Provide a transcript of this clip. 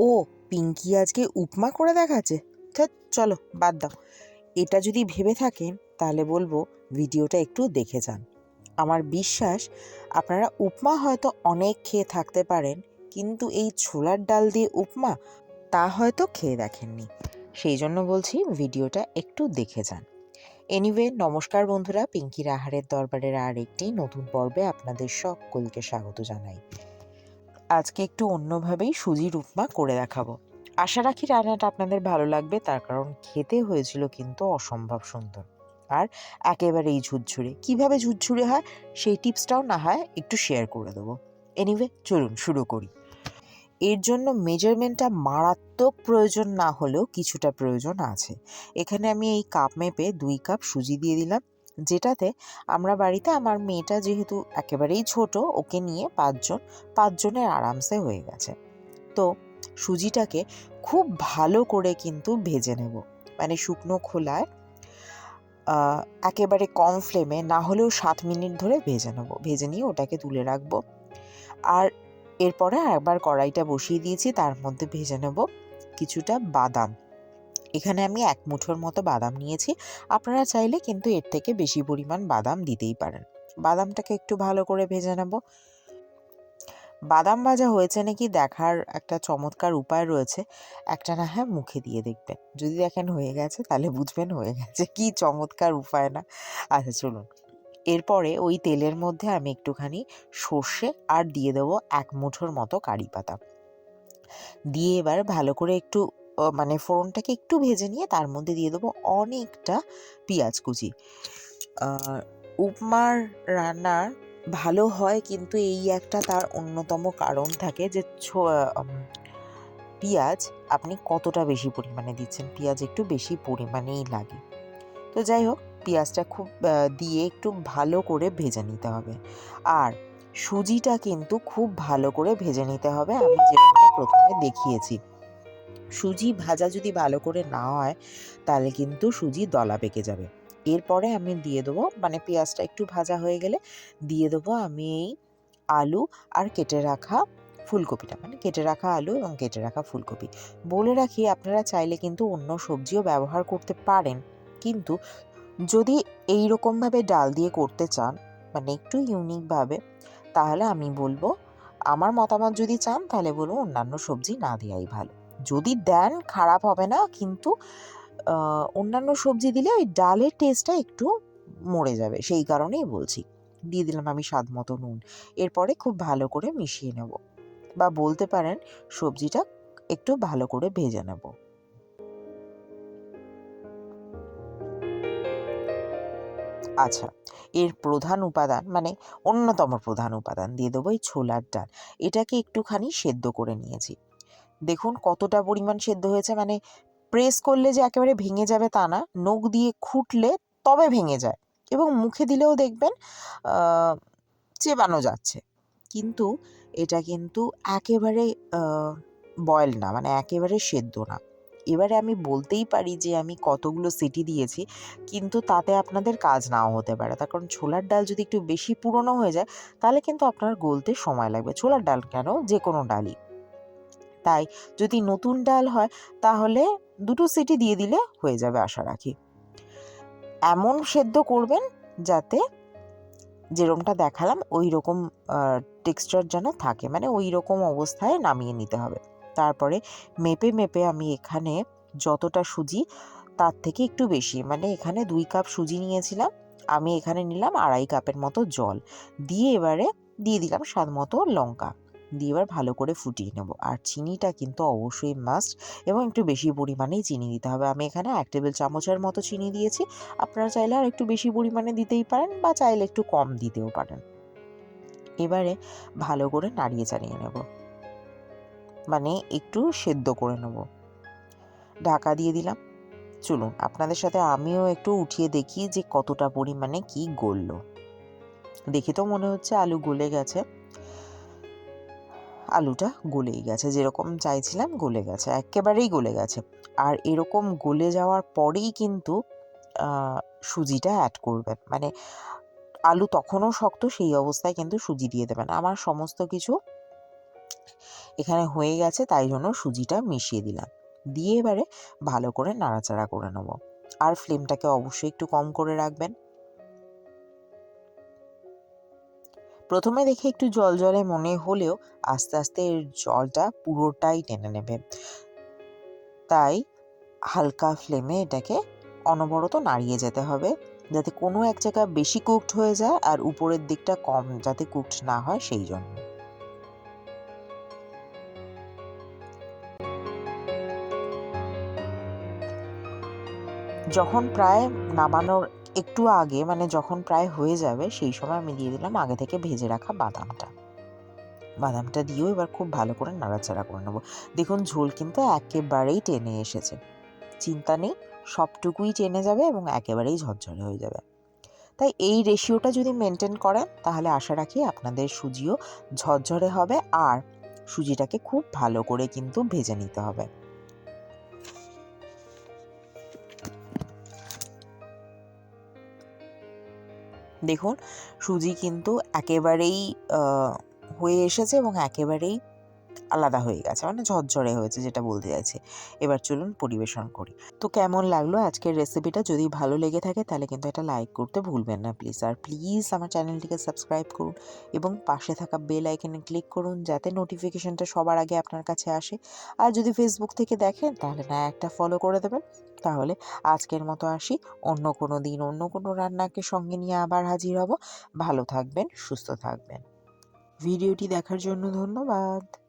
ও, পিঙ্কি আজকে উপমা করে দেখাচ্ছে। ধ্যাৎ, চলো, বাদ দাও। এটা যদি ভেবে থাকেন তাহলে বলব ভিডিওটা একটু দেখে যান। আমার বিশ্বাস, আপনারা উপমা হয়তো অনেক খেয়ে থাকতে পারেন, কিন্তু এই ছোলার ডাল দিয়ে উপমা, তা হয়তো খেয়ে দেখেননি। সেই জন্য বলছি ভিডিওটা একটু দেখে যান। এনিওয়ে নমস্কার বন্ধুরা, পিঙ্কির আহারের দরবারের আর একটি নতুন পর্বে আপনাদের সকলকে স্বাগত জানাই। আজকে একটু অন্যভাবেই সুজির উপমা করে দেখাবো। আশা রাখি রান্নাটা আপনাদের ভালো লাগবে, তার কারণ খেতে হয়েছিল কিন্তু অসম্ভব সুন্দর। আর একেবারেই ঝুরঝুরে। কীভাবে ঝুরঝুরে হয়, সেই টিপসটাও না হয় একটু শেয়ার করে দেবো। এনিওয়ে চলুন শুরু করি। এর জন্য মেজারমেন্টটা মারাত্মক প্রয়োজন না হলেও কিছুটা প্রয়োজন আছে। এখানে আমি এই কাপ মেপে দুই কাপ সুজি দিয়ে দিলাম। যেটাতে আমরা বাড়িতে আমার মেয়েটা যেহেতু একেবারেই ছোট, ওকে নিয়ে পাঁচজন, পাঁচজনের আরামসে হয়ে গেছে। তো সুজিটাকে খুব ভালো করে কিন্তু ভেজে নেব। মানে শুকনো খোলায় একেবারে কম ফ্লেমে, না হলেও সাত মিনিট ধরে ভেজে নেব। ভেজে নিয়ে ওটাকে তুলে রাখব। আর এরপরে একবার কড়াইটা বসিয়ে দিয়েছি, তার মধ্যে ভেজে নেব কিছুটা বাদাম। এখানে আমি এক মুঠোর মতো বাদাম নিয়েছি। আপনারা চাইলে কিন্তু এর থেকে বেশি পরিমাণ বাদাম দিতেই পারেন। বাদামটাকে একটু ভালো করে ভেজে নেব। বাদাম ভাজা হয়েছে নাকি দেখার একটা চমৎকার উপায় রয়েছে। একটা না হ্যাঁ মুখে দিয়ে দেখবেন। যদি দেখেন হয়ে গেছে, তাহলে বুঝবেন হয়ে গেছে। কি চমৎকার উপায় না? আচ্ছা চলুন। এরপরে ওই তেলের মধ্যে আমি একটুখানি সর্ষে আর দিয়ে দেবো এক মুঠোর মতো কারি পাতা। দিয়ে এবার ভালো করে একটু মানে ফোড়নটাকে একটু ভেজে নিয়ে তার মধ্যে দিয়ে দেবো অনেকটা পেঁয়াজ কুচি। উপমার রান্নার ভালো হয় কিন্তু এই একটা তার অন্যতম কারণ থাকে যে পেঁয়াজ আপনি কতটা বেশি পরিমাণে দিচ্ছেন? পেঁয়াজ একটু বেশি পরিমাণেই লাগে। তো যাই হোক, পেঁয়াজটা খুব দিয়ে একটু ভালো করে ভেজে নিতে হবে। আর সুজিটা কিন্তু খুব ভালো করে ভেজে নিতে হবে। আমি যেরকম প্রথমে দেখিয়েছি। সুজি ভাজা যদি ভালো করে না হয়, তাহলে কিন্তু সুজি দলা পেকে যাবে। এরপরে আমি দিয়ে দেবো মানে পেঁয়াজটা একটু ভাজা হয়ে গেলে দিয়ে দেবো আমি এই আলু আর কেটে রাখা ফুলকপিটা মানে কেটে রাখা আলু এবং কেটে রাখা ফুলকপি। বলে রাখি, আপনারা চাইলে কিন্তু অন্য সবজিও ব্যবহার করতে পারেন। কিন্তু যদি এই রকমভাবে ডাল দিয়ে করতে চান মানে একটু ইউনিকভাবে, তাহলে আমি বলব, আমার মতামত যদি চান, তাহলে বলব অন্যান্য সবজি না দেওয়াই ভালো। যদি দেন খারাপ হবে না, কিন্তু অন্যান্য সবজি দিলে ওই ডালের টেস্টটা একটু মরে যাবে, সেই কারণেই বলছি। দিয়ে দিলাম আমি স্বাদ মতো নুন। এরপরে খুব ভালো করে মিশিয়ে নেব। বা বলতে পারেন সবজিটা একটু ভালো করে ভেজে নেব। আচ্ছা এর প্রধান উপাদান মানে অন্যতম প্রধান উপাদান দিয়ে দেবো এই ছোলার ডাল। এটাকে একটুখানি সেদ্ধ করে নিয়েছি। দেখুন কতটা পরিমাণ সেদ্ধ হয়েছে মানে প্রেস করলে যে একেবারে ভেঙে যাবে তা না, নখ দিয়ে খুঁটলে তবে ভেঙে যায় এবং মুখে দিলেও দেখবেন চেবানো যাচ্ছে। কিন্তু এটা কিন্তু একেবারে বয়েল না মানে একেবারে সেদ্ধ না। এবারে আমি বলতেই পারি যে আমি কতগুলো সিটি দিয়েছি, কিন্তু তাতে আপনাদের কাজ নাও হতে পারে। তার কারণ ছোলার ডাল যদি একটু বেশি পুরনো হয়ে যায়, তাহলে কিন্তু আপনার গলতে সময় লাগবে। ছোলার ডাল কেন? যে কোনো ডালই। তাই যদি নতুন ডাল হয়, তাহলে দুটো সিটি দিয়ে দিলে হয়ে যাবে আশা রাখি। এমন সেদ্ধ করবেন যাতে যেরকমটা দেখালাম ওই রকম টেক্সচার যেন থাকে। মানে ওই রকম অবস্থায় নামিয়ে নিতে হবে। তারপরে মেপে মেপে আমি এখানে যতটা সুজি, তার থেকে একটু বেশি। মানে এখানে দুই কাপ সুজি নিয়েছিলাম, আমি এখানে নিলাম আড়াই কাপের মতো জল। দিয়ে এবারে দিয়ে দিলাম স্বাদ মতো লঙ্কা। দিয়ে এবার ভালো করে ফুটিয়ে নেব। আর চিনিটা কিন্তু অবশ্যই মাস্ট এবং একটু বেশি পরিমাণেই চিনি দিতে হবে। আমি এখানে এক টেবিল চামচের মতো চিনি দিয়েছি। আপনারা চাইলে আর একটু বেশি পরিমাণে দিতেই পারেন বা চাইলে একটু কম দিতেও পারেন। এবারে ভালো করে নাড়িয়ে চাড়িয়ে নেব। মানে একটু সেদ্ধ করে নেব। ঢাকা দিয়ে দিলাম। চলুন, আপনাদের সাথে আমিও একটু উঠিয়ে দেখি যে কতটা পরিমাণে কি গললো। দেখে তো মনে হচ্ছে আলু গলে গেছে। আলুটা গলেই গেছে, যেরকম চাইছিলাম গলে গেছে, একেবারেই গলে গেছে। আর এরকম গলে যাওয়ার পরেই কিন্তু সুজিটা অ্যাড করবেন। মানে আলু তখনও শক্ত, সেই অবস্থায় কিন্তু সুজি দিয়ে দেবেন। আমার সমস্ত কিছু এখানে হয়ে গেছে, তাই জন্য সুজিটা মিশিয়ে দিলাম। দিয়ে এবারে ভালো করে নাড়াচাড়া করে নেব। আর ফ্লেমটাকে অবশ্যই একটু কম করে রাখবেন। প্রথমে দেখে একটু জল জলে মনে হলেও আস্তে আস্তে এর জলটা পুরোটাই টেনে নেবে। তাই হালকা ফ্লেমে এটাকে অনবরত নাড়িয়ে যেতে হবে, যাতে কোনো এক জায়গা বেশি কুকড হয়ে যায় আর উপরের দিকটা কম যাতে কুকড না হয় সেই জন্য। যখন প্রায় নামানোর একটু আগে মানে যখন প্রায় হয়ে যাবে, সেই সময় আমি দিয়ে দিলাম আগে থেকে ভেজে রাখা বাদামটা। বাদামটা দিয়েও এবার খুব ভালো করে নাড়াচাড়া করে নেব। দেখুন, ঝোল কিন্তু একেবারেই টেনে এসেছে। চিন্তা নেই, সবটুকুই টেনে যাবে এবং একেবারেই ঝরঝরে হয়ে যাবে। তাই এই রেশিওটা যদি মেনটেন করেন, তাহলে আশা রাখি আপনাদের সুজিও ঝরঝরে হবে আর সুজিটাকে খুব ভালো করে কিন্তু ভেজে নিতে হবে। দেখুন, সুজি কিন্তু একেবারেই হয়ে এসেছে এবং একেবারেই আলাদা হয়ে গেছে মানে ঝরঝরে হয়েছে যেটা বলতে চাইছি। এবার চলুন পরিবেশন করি। তো কেমন লাগল আজকের রেসিপিটা যদি ভালো লেগে থাকে তাহলে কিন্তু এটা লাইক করতে ভুলবেন না প্লিজ আর প্লিজ আমার চ্যানেলটিকে সাবস্ক্রাইব করুন এবং পাশে থাকা বেল আইকনে ক্লিক করুন যাতে নোটিফিকেশনটা সবার আগে আপনার কাছে আসে। আর যদি ফেসবুক থেকে দেখেন তাহলে না একটা ফলো করে দেবেন। তাহলে আজকের মতো আসি। অন্য কোনো দিন অন্য কোনো রান্নাকে সঙ্গে নিয়ে আবার হাজির হব। ভালো থাকবেন, সুস্থ থাকবেন। ভিডিওটি দেখার জন্য ধন্যবাদ।